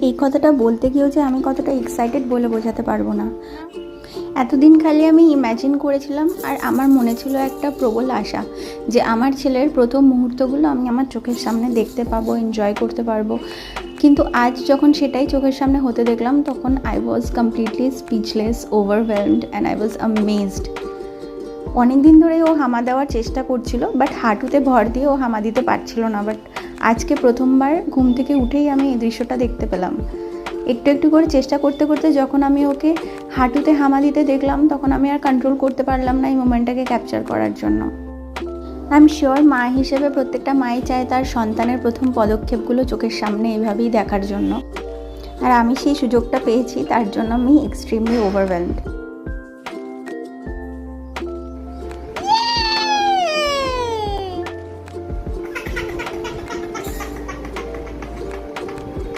এই কথাটা বলতে গিয়েও যে আমি কতটা এক্সাইটেড বলে বোঝাতে পারব না। এতদিন খালি আমি ইম্যাজিন করেছিলাম আর আমার মনে ছিল একটা প্রবল আশা যে আমার ছেলের প্রথম মুহূর্তগুলো আমি আমার চোখের সামনে দেখতে পাবো এনজয় করতে পারব। কিন্তু আজ যখন সেটাই চোখের সামনে হতে দেখলাম, তখন I was completely speechless overwhelmed and I was amazed অনেক দিন ধরে ও হামা দেওয়ার চেষ্টা করছিল বাট হাঁটুতে ভর দিয়ে ও হামা দিতে পারছিল না বাট আজকে প্রথমবার ঘুম থেকে উঠেই আমি এই দৃশ্যটা দেখতে পেলাম। একটু একটু করে চেষ্টা করতে করতে যখন আমি ওকে হাঁটুতে হামা দিতে দেখলাম, তখন আমি আর কন্ট্রোল করতে পারলাম না এই মোমেন্টটাকে ক্যাপচার করার জন্য। আই এম শিওর মা হিসেবে প্রত্যেকটা মাই চায় তার সন্তানের প্রথম পদক্ষেপগুলো চোখের সামনে এভাবেই দেখার জন্য। আর আমি সেই সুযোগটা পেয়েছি, তার জন্য আমি এক্সট্রিমলি ওভারওয়েলড